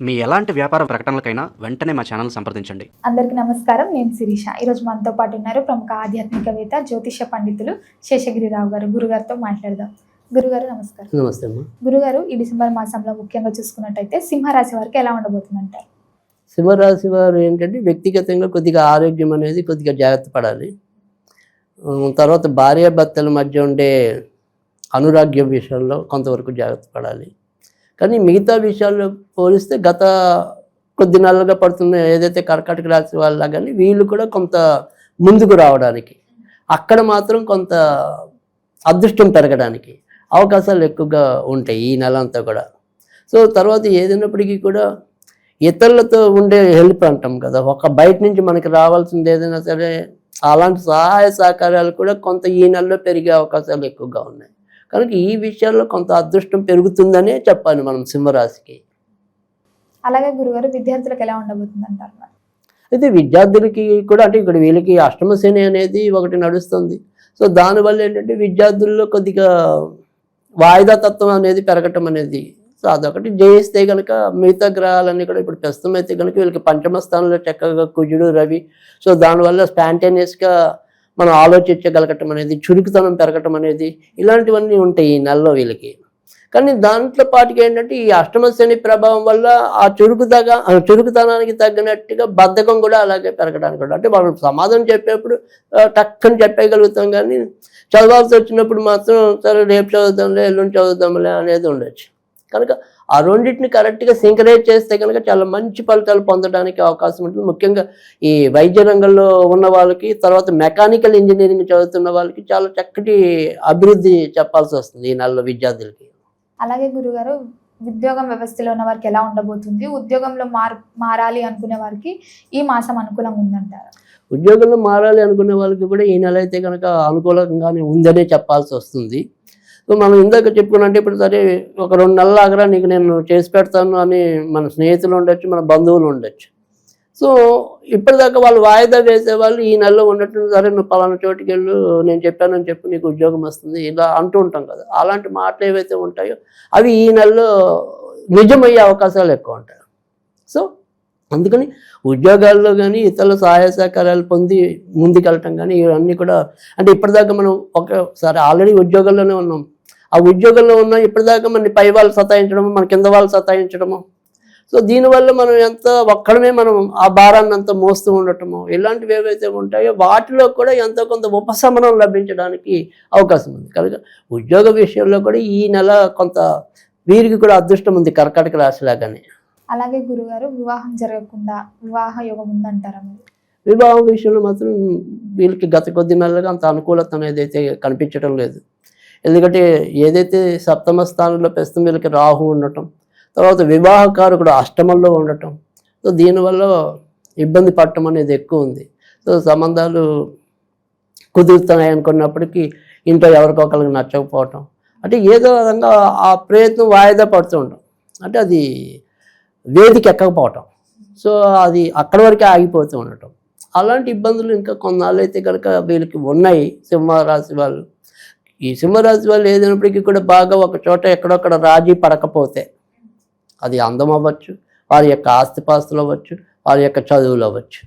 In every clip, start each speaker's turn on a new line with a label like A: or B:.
A: మీ ఎలాంటి వ్యాపార ప్రకటనలకైనా వెంటనే మా ఛానల్ సంప్రదించండి.
B: అందరికీ నమస్కారం. నేను శిరీష. ఈరోజు మనతో పాటు ఉన్నారు ప్రముఖ ఆధ్యాత్మికవేత్త జ్యోతిష పండితులు శేషగిరిరావు గారు. గురుగారితో మాట్లాడదాం. గురుగారు నమస్కారం.
C: నమస్తే అమ్మా.
B: గురుగారు ఈ డిసెంబర్ మాసంలో ముఖ్యంగా చూసుకున్నట్టయితే సింహరాశి వారికి ఎలా ఉండబోతుందంటారు?
C: సింహరాశి వారు ఏంటంటే వ్యక్తిగతంగా కొద్దిగా ఆరోగ్యం అనేది కొద్దిగా జాగ్రత్త పడాలి. తర్వాత భార్యాభర్తల మధ్య ఉండే అనురాగ్యం విషయంలో కొంతవరకు జాగ్రత్త పడాలి. కానీ మిగతా విషయాల్లో పోలిస్తే గత కొద్ది నెలలుగా పడుతున్న ఏదైతే కర్కాటక రాశి వాళ్ళ కానీ వీళ్ళు కూడా కొంత ముందుకు రావడానికి అక్కడ మాత్రం కొంత అదృష్టం పెరగడానికి అవకాశాలు ఎక్కువగా ఉంటాయి ఈ నెల అంతా కూడా. సో తర్వాత ఏదైనప్పటికీ కూడా ఇతరులతో ఉండే హెల్ప్ అంటాం కదా. ఒక బయట నుంచి మనకి రావాల్సింది ఏదైనా సరే అలాంటి సహాయ సహకారాలు కూడా కొంత ఈ నెలలో పెరిగే అవకాశాలు ఎక్కువగా ఉన్నాయి. కనుక ఈ విషయాల్లో కొంత అదృష్టం పెరుగుతుందనే చెప్పాలి మనం సింహరాశికి.
B: అలాగే గురుగారు విద్యార్థులకు ఎలా ఉండబోతుందంటారు మరి?
C: అయితే విద్యార్థులకి కూడా అంటే ఇక్కడ వీళ్ళకి అష్టమ శని అనేది ఒకటి నడుస్తుంది. సో దానివల్ల ఏంటంటే విద్యార్థుల్లో కొద్దిగా వాయిదా తత్వం అనేది పెరగటం అనేది సో అదొకటి. జయిస్తే కనుక మిగతా గ్రహాలన్నీ కూడా ఇప్పుడు ప్రస్తుతం అయితే కనుక వీళ్ళకి పంచమ స్థానంలో చక్కగా కుజుడు రవి. సో దానివల్ల స్పాంటేనియస్గా మనం ఆలోచించగలగటం అనేది చురుకుతనం పెరగటం అనేది ఇలాంటివన్నీ ఉంటాయి ఈ నెలలో వీళ్ళకి. కానీ దాంట్లో పాటికి ఏంటంటే ఈ అష్టమ శని ప్రభావం వల్ల ఆ చురుకుతగా ఆ చురుకుతనానికి తగ్గినట్టుగా బద్ధకం కూడా అలాగే పెరగడానికి కూడా అంటే మనం సమాధానం చెప్పేప్పుడు టక్కని చెప్పగలుగుతాం కానీ చదవాల్సి వచ్చినప్పుడు మాత్రం సరే రేపు చదువుతాంలే ఎల్లుండి చదువుతాంలే అనేది ఉండొచ్చు. కనుక ఆ రెండింటిని కరెక్ట్గా సింకరేజ్ చేస్తే కనుక చాలా మంచి ఫలితాలు పొందడానికి అవకాశం ఉంటుంది. ముఖ్యంగా ఈ వైద్య రంగంలో ఉన్న వాళ్ళకి తర్వాత మెకానికల్ ఇంజనీరింగ్ చదువుతున్న వాళ్ళకి చాలా చక్కటి అభివృద్ధి చెప్పాల్సి వస్తుంది ఈ నెలలో విద్యార్థులకి.
B: అలాగే గురుగారు ఉద్యోగం వ్యవస్థలో ఉన్న వారికి ఎలా ఉండబోతుంది? ఉద్యోగంలో మార్ మారాలి అనుకునే వారికి ఈ మాసం అనుకూలంగా ఉందంటారు?
C: ఉద్యోగంలో మారాలి అనుకునే వాళ్ళకి కూడా ఈ నెల అయితే కనుక అనుకూలంగానే ఉందనే చెప్పాల్సి వస్తుంది. సో మనం ఇందాక చెప్పుకున్నట్టే ఇప్పుడు సరే ఒక రెండు నెలల ఆగరా నీకు నేను చేసి పెడతాను అని మన స్నేహితులు ఉండొచ్చు మన బంధువులు ఉండొచ్చు. సో ఇప్పటిదాకా వాళ్ళు వాయిదా వేసే వాళ్ళు ఈ నెలలో ఉండటం సరే నువ్వు పలానా చోటుకి వెళ్ళు నేను చెప్పానని చెప్పి నీకు ఉద్యోగం వస్తుంది ఇలా అంటూ ఉంటాం కదా. అలాంటి మాటలు ఏవైతే ఉంటాయో అవి ఈ నెలలో నిజమయ్యే అవకాశాలు ఎక్కువ ఉంటాయి. సో అందుకని ఉద్యోగాల్లో కానీ ఇతరుల సహాయ సహకారాలు పొంది ముందుకెళ్ళటం కానీ ఇవన్నీ కూడా అంటే ఇప్పటిదాకా మనం ఒకసారి ఆల్రెడీ ఉద్యోగాల్లోనే ఉన్నాం. ఆ ఉద్యోగంలో ఉన్నాం ఇప్పటిదాకా మన పై వాళ్ళు సతాయించడము మన కింద వాళ్ళు సతాయించడము. సో దీనివల్ల మనం ఎంత ఒక్కడమే మనం ఆ భారాన్ని అంతా మోస్తూ ఉండటము. ఇలాంటివి ఏవైతే ఉంటాయో వాటిలో కూడా ఎంతో కొంత ఉపశమనం లభించడానికి అవకాశం ఉంది. కనుక ఉద్యోగ విషయంలో కూడా ఈ నెల కొంత వీరికి కూడా అదృష్టం ఉంది కర్కాటక రాశిలాగానే
B: అలాగే గురుగారు వివాహం జరగకుండా వివాహ యోగం ఉందంటారా
C: వివాహం విషయంలో మాత్రం వీళ్ళకి గత కొద్ది నెలలుగా అంత అనుకూలత అనేది అయితే కనిపించడం లేదు. ఎందుకంటే ఏదైతే సప్తమ స్థానంలో ప్రస్తుతం వీళ్ళకి రాహు ఉండటం తర్వాత వివాహకారకుడు అష్టమంలో ఉండటం సో దీనివల్ల ఇబ్బంది పడటం అనేది ఎక్కువ ఉంది. సో సంబంధాలు కుదురుతున్నాయి అనుకున్నప్పటికీ ఇంట్లో ఎవరికొకరికి నచ్చకపోవటం అంటే ఏదో విధంగా ఆ ప్రయత్నం వాయిదా పడుతూ ఉంటాం అంటే అది వేదిక ఎక్కకపోవటం సో అది అక్కడి వరకే ఆగిపోతూ ఉండటం. అలాంటి ఇబ్బందులు ఇంకా కొన్నాళ్ళు అయితే కనుక వీళ్ళకి ఉన్నాయి సింహరాశి వాళ్ళు. ఈ సింహరాశి వాళ్ళు ఏదైనప్పటికీ కూడా బాగా ఒక చోట ఎక్కడొక్కడ రాజీ పడకపోతే అది అందం అవ్వచ్చు వారి యొక్క ఆస్తిపాస్తులు అవ్వచ్చు వారి యొక్క చదువులు అవ్వచ్చు.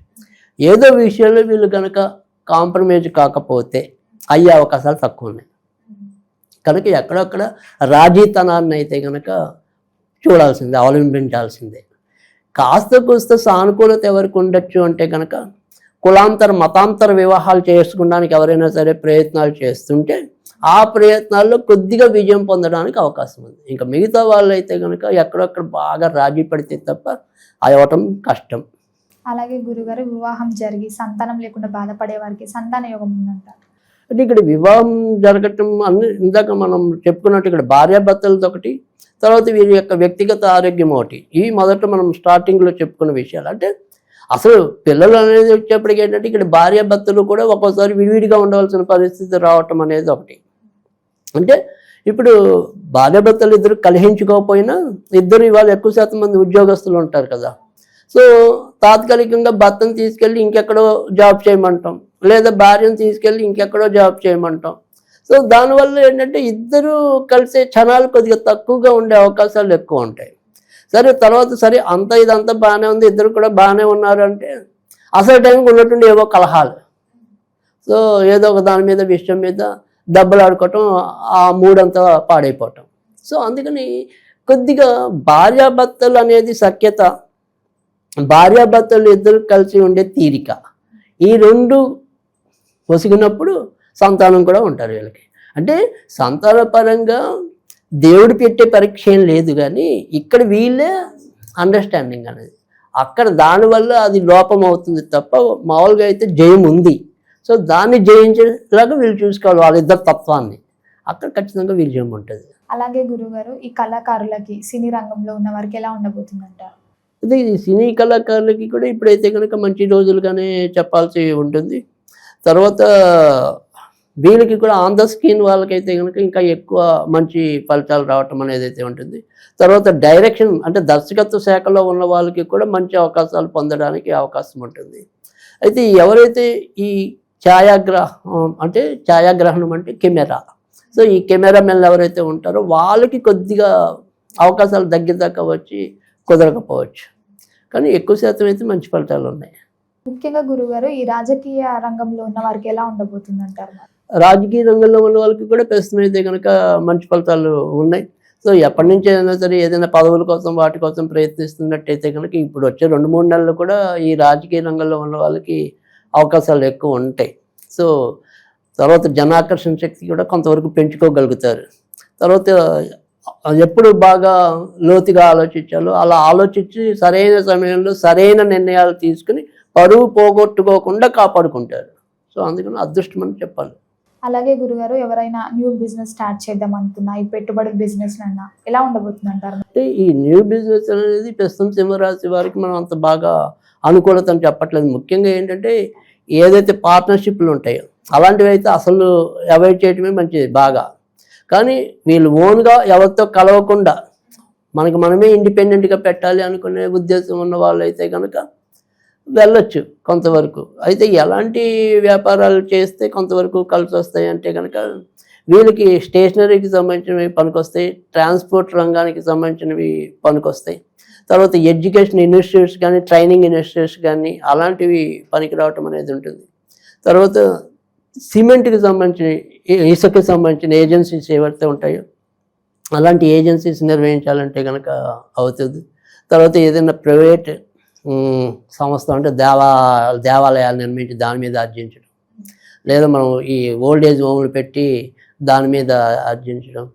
C: ఏదో విషయంలో వీళ్ళు కనుక కాంప్రమైజ్ కాకపోతే అయ్యే అవకాశాలు తక్కువ ఉన్నాయి. కనుక ఎక్కడొక్కడ రాజీతనాన్ని అయితే కనుక చూడాల్సిందే అవలంబించాల్సిందే. కాస్త కూస్త సానుకూలత ఎవరికి ఉండొచ్చు అంటే కనుక కులాంతర మతాంతర వివాహాలు చేసుకోవడానికి ఎవరైనా సరే ప్రయత్నాలు చేస్తుంటే ఆ ప్రయత్నాల్లో కొద్దిగా విజయం పొందడానికి అవకాశం ఉంది. ఇంకా మిగతా వాళ్ళు అయితే కనుక ఎక్కడొక్కడ బాగా రాజీ పడితే తప్ప అవ్వటం కష్టం.
B: అలాగే గురుగారు వివాహం జరిగి సంతానం లేకుండా బాధపడే వారికి సంతాన యోగం ఉందంటారు.
C: అంటే ఇక్కడ వివాహం జరగటం అన్ని ఇందాక మనం చెప్పుకున్నట్టు ఇక్కడ భార్యాభర్తలతో ఒకటి తర్వాత వీరి యొక్క వ్యక్తిగత ఆరోగ్యం ఒకటి. ఇవి మొదట మనం స్టార్టింగ్లో చెప్పుకున్న విషయాలు. అంటే అసలు పిల్లలు అనేది వచ్చేప్పటికి ఏంటంటే ఇక్కడ భార్యాభర్తలు కూడా ఒక్కోసారి విడివిడిగా ఉండవలసిన పరిస్థితి రావటం అనేది ఒకటి. అంటే ఇప్పుడు భార్యాభర్తలు ఇద్దరు కలిహించుకోకపోయినా ఇద్దరు ఇవాళ ఎక్కువ శాతం మంది ఉద్యోగస్తులు ఉంటారు కదా. సో తాత్కాలికంగా భర్తను తీసుకెళ్ళి ఇంకెక్కడో జాబ్ చేయమంటాం. లేదా భార్యను తీసుకెళ్ళి ఇంకెక్కడో జాబ్ చేయమంటాం. సో దానివల్ల ఏంటంటే ఇద్దరు కలిసే క్షణాలు కొద్దిగా తక్కువగా ఉండే అవకాశాలు ఎక్కువ ఉంటాయి. సరే తర్వాత సరే అంత ఇదంతా బాగానే ఉంది ఇద్దరు కూడా బాగానే ఉన్నారు అంటే అసలు టైంకి ఉన్నట్టుండి ఏవో కలహాలు. సో ఏదో ఒక దాని మీద విషయం మీద దెబ్బలు ఆడుకోవటం ఆ మూడంతా పాడైపోవటం. సో అందుకని కొద్దిగా భార్యాభర్తలు అనేది సఖ్యత భార్యాభర్తలు ఇద్దరు కలిసి ఉండే తీరిక. ఈ రెండు పొసిగినప్పుడు సంతానం కూడా ఉంటారు వీళ్ళకి. అంటే సంతానపరంగా దేవుడు పెట్టే పరీక్ష ఏం లేదు కానీ ఇక్కడ వీళ్ళే అండర్స్టాండింగ్ అనేది. అక్కడ దానివల్ల అది లోపం అవుతుంది తప్ప మామూలుగా అయితే జయం ఉంది. సో దాన్ని జయించేలాగా వీళ్ళు చూసుకోవాలి వాళ్ళిద్దరు తత్వాన్ని. అక్కడ ఖచ్చితంగా విజయం ఉంటుంది.
B: అలాగే గురుగారు ఈ కళాకారులకి సినీ రంగంలో ఉన్న వారికి ఎలా ఉండబోతుందంటారు
C: ఇది సినీ కళాకారులకి కూడా ఇప్పుడైతే కనుక మంచి రోజులుగానే చెప్పాల్సి ఉంటుంది. తర్వాత వీళ్ళకి కూడా ఆన్ ద స్క్రీన్ వాళ్ళకైతే కనుక ఇంకా ఎక్కువ మంచి ఫలితాలు రావటం అనేది అయితే ఉంటుంది. తర్వాత డైరెక్షన్ అంటే దర్శకత్వ శాఖలో ఉన్న వాళ్ళకి కూడా మంచి అవకాశాలు పొందడానికి అవకాశం ఉంటుంది. అయితే ఎవరైతే ఈ ఛాయాగ్రహం అంటే ఛాయాగ్రహణం అంటే కెమెరా. సో ఈ కెమెరామెన్లు ఎవరైతే ఉంటారో వాళ్ళకి కొద్దిగా అవకాశాలు దగ్గరదాకా వచ్చి కుదరకపోవచ్చు. కానీ ఎక్కువ శాతం అయితే మంచి ఫలితాలు ఉన్నాయి.
B: ముఖ్యంగా గురుగారు ఈ రాజకీయ రంగంలో ఉన్న వారికి ఎలా ఉండబోతుంది అంటారు
C: రాజకీయ రంగంలో ఉన్న వాళ్ళకి కూడా ప్రస్తుతం అయితే కనుక మంచి ఫలితాలు ఉన్నాయి. సో ఎప్పటి నుంచి అయినా సరే ఏదైనా పదవుల కోసం వాటి కోసం ప్రయత్నిస్తున్నట్టయితే కనుక ఇప్పుడు వచ్చే రెండు మూడు నెలలు కూడా ఈ రాజకీయ రంగంలో ఉన్న వాళ్ళకి అవకాశాలు ఎక్కువ ఉంటాయి. సో తర్వాత జనాకర్షణ శక్తి కూడా కొంతవరకు పెంచుకోగలుగుతారు. తర్వాత ఎప్పుడు బాగా లోతుగా ఆలోచించాలో అలా ఆలోచించి సరైన సమయంలో సరైన నిర్ణయాలు తీసుకుని పరువు పోగొట్టుకోకుండా కాపాడుకుంటారు. సో అందుకని అదృష్టం అని చెప్పాలి.
B: అలాగే గురుగారు ఎవరైనా న్యూ బిజినెస్ స్టార్ట్ చేద్దాం అనుకున్నా ఈ పెట్టుబడి బిజినెస్ అన్నా ఎలా ఉండబోతుందంటారు?
C: అంటే ఈ న్యూ బిజినెస్ అనేది ప్రస్తుతం సింహరాశి వారికి మనం అంత బాగా అనుకూలత అని చెప్పట్లేదు. ముఖ్యంగా ఏంటంటే ఏదైతే పార్ట్నర్షిప్లు ఉంటాయో అలాంటివి అయితే అసలు అవాయిడ్ చేయటమే మంచిది బాగా. కానీ వీళ్ళు ఓన్గా ఎవరితో కలవకుండా మనకి మనమే ఇండిపెండెంట్గా పెట్టాలి అనుకునే ఉద్దేశం ఉన్న వాళ్ళు అయితే కనుక వెళ్ళొచ్చు కొంతవరకు. అయితే ఎలాంటి వ్యాపారాలు చేస్తే కొంతవరకు కలిసి వస్తాయి అంటే కనుక వీళ్ళకి స్టేషనరీకి సంబంధించినవి పనికొస్తాయి ట్రాన్స్పోర్ట్ రంగానికి సంబంధించినవి పనికొస్తాయి. తర్వాత ఎడ్యుకేషన్ ఇన్స్టిట్యూట్స్ కానీ ట్రైనింగ్ ఇన్స్టిట్యూట్స్ కానీ అలాంటివి పనికి రావటం అనేది ఉంటుంది. తర్వాత సిమెంట్కి సంబంధించిన ఇసుకకి సంబంధించిన ఏజెన్సీస్ ఏవైతే ఉంటాయో అలాంటి ఏజెన్సీస్ నిర్వహించాలంటే కనుక అవుతుంది. తర్వాత ఏదైనా ప్రైవేట్ సంస్థ అంటే దేవా దేవాలయాలు నిర్మించి దాని మీద ఆర్జించడం. లేదా మనం ఈ ఓల్డ్ ఏజ్ హోమ్లు పెట్టి దాని మీద ఆర్జించడం.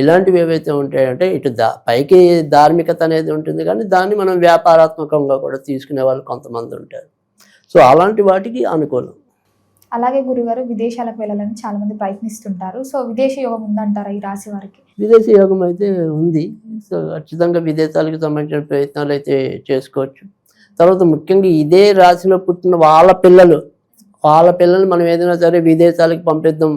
C: ఇలాంటివి ఏవైతే ఉంటాయంటే ఇటు దా పైకి ధార్మికత అనేది ఉంటుంది కానీ దాన్ని మనం వ్యాపారాత్మకంగా కూడా తీసుకునే వాళ్ళు కొంతమంది ఉంటారు. సో అలాంటి వాటికి అనుకూలం.
B: అలాగే గురుగారు విదేశాలకు వెళ్ళాలని చాలా మంది ప్రయత్నిస్తుంటారు. సో విదేశీ యోగం ఉందంటారా ఈ రాశి వారికి?
C: విదేశీ యోగం అయితే ఉంది. సో ఖచ్చితంగా విదేశాలకు సంబంధించిన ప్రయత్నాలు అయితే చేసుకోవచ్చు. తర్వాత ముఖ్యంగా ఇదే రాశిలో పుట్టిన వాళ్ళ పిల్లలు వాళ్ళ పిల్లలు మనం ఏదైనా సరే విదేశాలకు పంపిద్దాం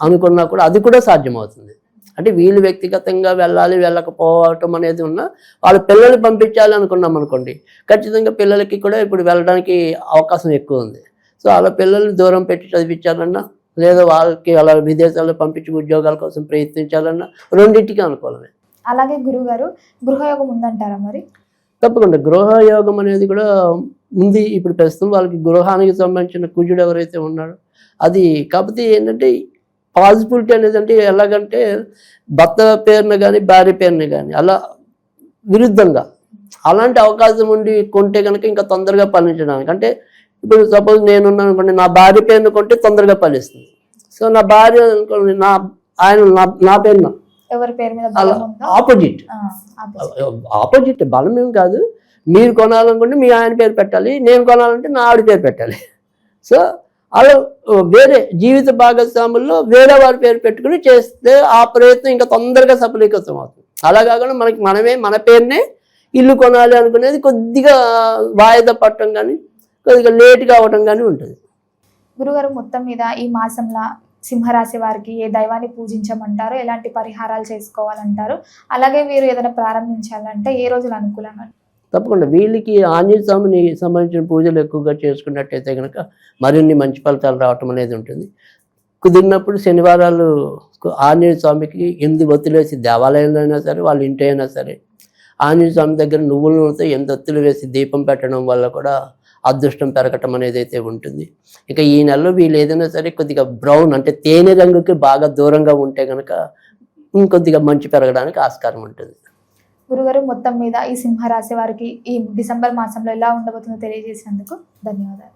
C: అనుకున్నా కూడా అది కూడా సాధ్యమవుతుంది. అంటే వీళ్ళు వ్యక్తిగతంగా వెళ్ళాలి వెళ్ళకపోవటం అనేది ఉన్నా వాళ్ళ పిల్లల్ని పంపించాలి అనుకున్నాం అనుకోండి ఖచ్చితంగా పిల్లలకి కూడా ఇప్పుడు వెళ్ళడానికి అవకాశం ఎక్కువ ఉంది. సో వాళ్ళ పిల్లల్ని దూరం పెట్టి చదివించాలన్నా లేదా వాళ్ళకి అలా విదేశాల్లో పంపించి ఉద్యోగాల కోసం ప్రయత్నించాలన్నా రెండింటికి అనుకూలమే.
B: అలాగే గురుగారు గృహయోగం ఉందంటారా మరి?
C: తప్పకుండా. గృహయోగం అనేది కూడా ఉంది. ఇప్పుడు ప్రస్తుతం వాళ్ళకి గృహానికి సంబంధించిన కుజుడు ఎవరైతే ఉన్నాడో అది కాకపోతే ఏంటంటే పాజిబిలిటీ అనేది అంటే ఎలాగంటే భర్త పేరున కానీ భార్య పేరున కానీ అలా విరుద్ధంగా అలాంటి అవకాశం ఉండి కొంటే కనుక ఇంకా తొందరగా ఫలించడానికి అంటే ఇప్పుడు సపోజ్ నేనున్నాను అనుకోండి నా భార్య పేరును కొంటే తొందరగా ఫలిస్తుంది సో నా భార్య అనుకోండి నా ఆయన నా నా పేరున
B: ఎవరి పేరు మీద
C: ఆపోజిట్. ఆపోజిట్ బలం ఏం కాదు. మీరు కొనాలనుకుంటే మీ ఆయన పేరు పెట్టాలి నేను కొనాలంటే నా ఆవిడ పేరు పెట్టాలి. సో అలా వేరే జీవిత భాగస్వాముల్లో వేరే వారి పేరు పెట్టుకుని చేస్తే ఆ ప్రయత్నం ఇంకా తొందరగా సఫలీకృతం అవుతుంది. అలా కాకుండా మనకి మనమే మన పేరునే ఇల్లు కొనాలి అనుకునేది కొద్దిగా వాయిదా పట్టడం కానీ కొద్దిగా లేట్గా అవ్వడం కానీ ఉంటుంది.
B: గురుగారు మొత్తం మీద ఈ మాసంలో సింహరాశి వారికి ఏ దైవాన్ని పూజించమంటారో ఎలాంటి పరిహారాలు చేసుకోవాలంటారు అలాగే వీరు ఏదైనా ప్రారంభించాలంటే ఏ రోజులు అనుకూలంగా
C: తప్పకుండా. వీళ్ళకి ఆంజనేయ స్వామిని సంబంధించిన పూజలు ఎక్కువగా చేసుకున్నట్టయితే కనుక మరిన్ని మంచి ఫలితాలు రావటం అనేది ఉంటుంది. కుదిరినప్పుడు శనివారాలు ఆంజనేయ స్వామికి ఎనిమిది ఒత్తులేసి దేవాలయంలో అయినా సరే వాళ్ళ ఇంటి అయినా సరే ఆంజనేయ స్వామి దగ్గర నువ్వుల నూనెతో ఎనిమిది ఒత్తులు వేసి దీపం పెట్టడం వల్ల కూడా అదృష్టం పెరగటం అనేది అయితే ఉంటుంది. ఇక ఈ నెలలో వీళ్ళు ఏదైనా సరే కొద్దిగా బ్రౌన్ అంటే తేనె రంగుకి బాగా దూరంగా ఉంటే కనుక ఇంకొద్దిగా మంచి పెరగడానికి ఆస్కారం ఉంటుంది.
B: గురుగారు మొత్తం మీద ఈ సింహరాశి వారికి ఈ డిసెంబర్ మాసంలో ఎలా ఉండబోతుందో తెలియజేసినందుకు ధన్యవాదాలు.